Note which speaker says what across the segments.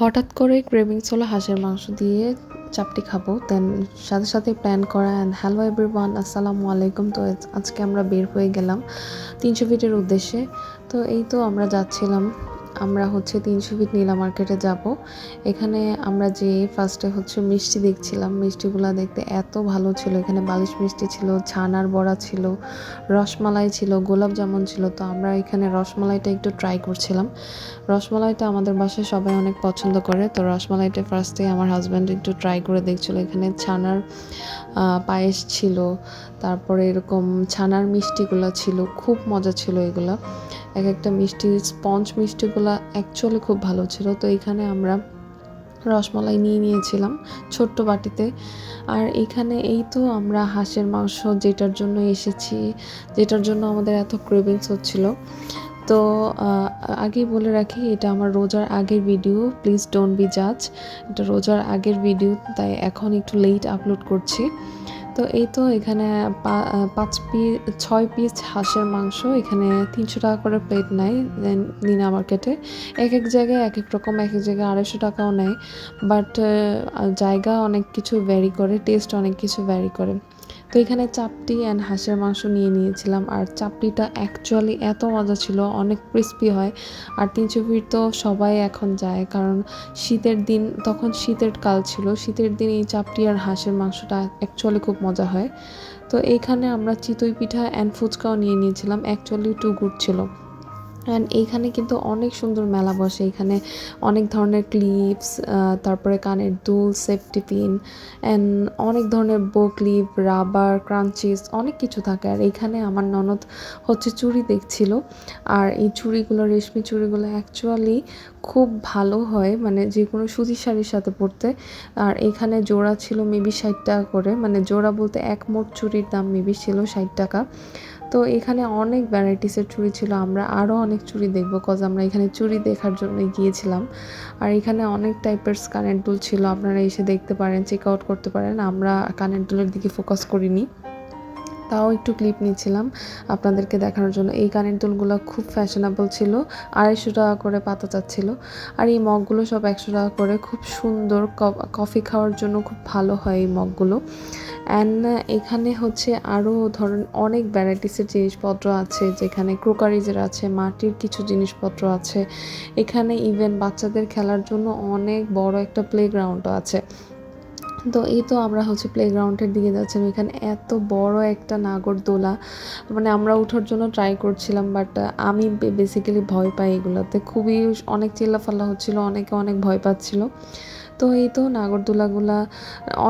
Speaker 1: হঠাৎ করে ক্রেভিংস হলো হাঁসের মাংস দিয়ে চাপটি খাব। দেন সাথে সাথে প্ল্যান করা অ্যান্ড হ্যালো এভরিওয়ান আসসালামু আলাইকুম। তো আজকে আমরা বের হয়ে গেলাম তিনশো ফিটের উদ্দেশ্যে। তো এই তো আমরা যাচ্ছিলাম আমরা হচ্ছে তিনশো ফিট নীলা মার্কেটে যাব। এখানে আমরা যে ফার্স্টে হচ্ছে মিষ্টি দেখছিলাম, মিষ্টিগুলো দেখতে এত ভালো ছিল। এখানে বালিশ মিষ্টি ছিল, ছানার বড়া ছিল, রসমালাই ছিল, গোলাপ জামুন ছিল। তো আমরা এখানে রসমালাইটা একটু ট্রাই করছিলাম। রসমালাইটা আমাদের বাসায় সবাই অনেক পছন্দ করে। তো রসমালাইটা ফার্স্টে আমার হাজব্যান্ড একটু ট্রাই করে দেখছিল। এখানে ছানার পায়েস ছিল, তারপরে এরকম ছানার মিষ্টিগুলো ছিল। খুব মজা ছিল এগুলো। এক একটা মিষ্টি, স্পঞ্জ মিষ্টিগুলো অ্যাকচুয়ালি খুব ভালো ছিল। তো এখানে আমরা রসমালাই নিয়ে নিয়েছিলাম ছোট্ট বাটিতে। আর এখানে এই তো আমরা হাঁসের মাংস যেটার জন্য এসেছি, যেটার জন্য আমাদের এত ক্রেভিংস হচ্ছিল। তো আগেই বলে রাখি, এটা আমার রোজার আগের ভিডিও প্লিজ ডোন্ট বি জাজ এটা রোজার আগের ভিডিও তাই এখন একটু লেট আপলোড করছি। তো এই তো এখানে পাঁচ পিস ছয় পিস হাঁসের মাংস, এখানে তিনশো টাকা করে প্লেট নেয় নিনা মার্কেটে এক এক জায়গায় এক এক রকম, এক এক জায়গায় আড়াইশো টাকাও নেয়। বাট জায়গা অনেক কিছু ভ্যারি করে টেস্ট অনেক কিছু ভ্যারি করে। তো এখানে চাপটি অ্যান্ড হাঁসের মাংস নিয়ে নিয়েছিলাম। আর চাপটিটা অ্যাকচুয়ালি এত মজা ছিল, অনেক ক্রিস্পি হয়। আর তিনশো ফিট তো সবাই এখন যায়, কারণ শীতের দিন, তখন শীতের কাল ছিল। শীতের দিন এই চাপটি আর হাঁসের মাংসটা অ্যাকচুয়ালি খুব মজা হয়। তো এইখানে আমরা চিতই পিঠা অ্যান্ড ফুচকাও নিয়ে নিয়েছিলাম। অ্যাকচুয়ালি টু গুড ছিল। অ্যান্ড এইখানে কিন্তু অনেক সুন্দর মেলা বসে। এখানে অনেক ধরনের ক্লিপস তারপরে কানের দুল সেফটি পিন অ্যান্ড অনেক ধরনের বো ক্লিপ রাবার ক্রাঞ্চিস অনেক কিছু থাকে। আর এইখানে আমার ননদ হচ্ছে চুড়ি দেখছিল। আর এই চুড়িগুলো, রেশমি চুড়িগুলো অ্যাকচুয়ালি খুব ভালো হয় মানে যে কোনো সুতির শাড়ির সাথে পরতে। আর এখানে জোড়া ছিল মেবি ষাট টাকা করে। মানে জোড়া বলতে এক মোট চুড়ির দাম মেবি ছিল ষাট টাকা। তো এখানে অনেক ভ্যারাইটিসের চুড়ি ছিল। আমরা আরও অনেক চুড়ি দেখব কজ আমরা এখানে চুড়ি দেখার জন্য গিয়েছিলাম। আর এখানে অনেক টাইপের কানের দুল ছিল। আপনারা এসে দেখতে পারেন চেক আউট করতে পারেন। আমরা কানের দুলের দিকে ফোকাস করিনি। তাও একটু ক্লিপ নিচ্ছিলাম আপনাদেরকে দেখানোর জন্য। এই কানের দুলগুলো খুব ফ্যাশনেবল ছিল। আড়াইশো টাকা করে পাতা চাচ্ছিল। আর এই মগগুলো সব একশো টাকা করে। খুব সুন্দর কফি খাওয়ার জন্য খুব ভালো হয় এই মগগুলো। অ্যান্ড এখানে হচ্ছে আরও ধরেন অনেক ভ্যারাইটিসের জিনিসপত্র আছে, যেখানে ক্রোকারিজের আছে, মাটির কিছু জিনিসপত্র আছে। এখানে ইভেন বাচ্চাদের খেলার জন্য অনেক বড় একটা প্লেগ্রাউন্ডও আছে। তো এই তো আমরা হচ্ছে প্লেগ্রাউন্ডের দিকে যাচ্ছিলাম এখানে এত বড় একটা নাগরদোলা। মানে আমরা ওঠার জন্য ট্রাই করছিলাম বাট আমি বেসিক্যালি ভয় পাই এগুলোতে। খুবই অনেক চিল্লাফাল্লা হচ্ছিল, অনেকে অনেক ভয় পাচ্ছিল। তো এই তো নাগরদোলাগুলা,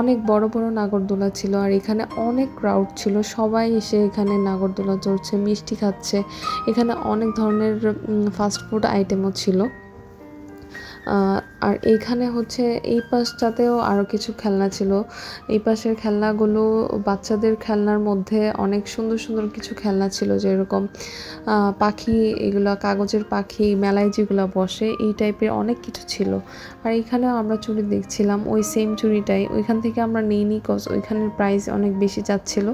Speaker 1: অনেক বড় বড় নাগরদোলা ছিল আর এখানে অনেক ক্রাউড ছিল। সবাই এসে এখানে নাগরদোলা চড়ছে, মিষ্টি খাচ্ছে। এখানে অনেক ধরনের ফাস্টফুড আইটেমও ছিল। আর এইখানে হচ্ছে এই পাশটাতেও আরও কিছু খেলনা ছিল। এই পাশের খেলনাগুলো বাচ্চাদের খেলনার মধ্যে অনেক সুন্দর সুন্দর কিছু খেলনা ছিল যেরকম পাখি এগুলো, কাগজের পাখি, মেলায় যেগুলো বসে, এই টাইপের অনেক কিছু ছিল। আর এখানেও আমরা চুরি দেখছিলাম, ওই সেম চুরিটাই। ওইখান থেকে আমরা নিইনি কজ ওইখানের প্রাইস অনেক বেশি যাচ্ছিল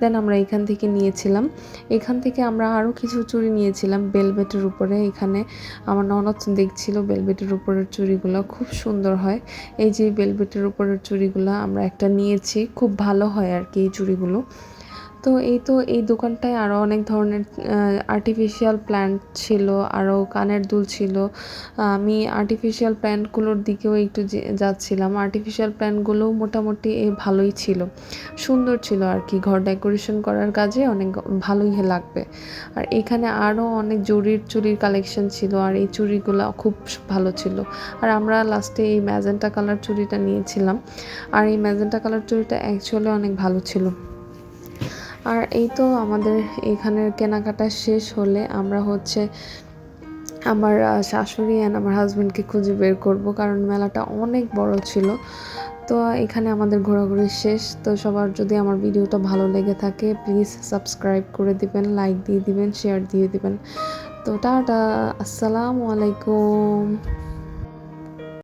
Speaker 1: দেন আমরা এখান থেকে নিয়েছিলাম। এখান থেকে আমরা আরও কিছু চুরি নিয়েছিলাম বেলবেটের উপরে এখানে। আমার ননদ দেখছিল বেলবেটের উপরের চুড়িগুলো খুব সুন্দর হয়। এই যে বেলবেটের উপরের চুড়িগুলো আমরা একটা নিয়েছি, খুব ভালো হয় আর কি এই চুড়িগুলো। তো এই তো এই দোকানটায় আরও অনেক ধরনের আর্টিফিশিয়াল প্ল্যান্ট ছিল আরও কানের দুল ছিল। আমি আর্টিফিশিয়াল প্ল্যান্টগুলোর দিকেও একটু যাচ্ছিলাম। আর্টিফিশিয়াল প্ল্যান্টগুলোও মোটামুটি ভালোই ছিল। সুন্দর ছিল আর কি। ঘর ডেকোরেশন করার কাজে অনেক ভালোই লাগবে। আর এখানে আরও অনেক জরির চুরির কালেকশন ছিল আর এই চুরিগুলো খুব ভালো ছিল। আর আমরা লাস্টে এই ম্যাজেন্টা কালার চুরিটা নিয়েছিলাম। আর এই ম্যাজেন্টা কালার চুড়িটা অ্যাকচুয়ালি অনেক ভালো ছিল। আর এই তো আমাদের এখানের কেনাকাটা শেষ হলে আমরা হচ্ছে আমার শাশুড়ি অ্যান্ড আমার হাজব্যান্ডকে খুঁজে বের করব, কারণ মেলাটা অনেক বড় ছিল। তো এখানে আমাদের ঘোরাঘুরি শেষ। তো, সবার যদি আমার ভিডিওটা ভালো লেগে থাকে প্লিজ সাবস্ক্রাইব করে দিবেন লাইক দিয়ে দিবেন শেয়ার দিয়ে দিবেন। তো, টাটা, আসসালামু আলাইকুম।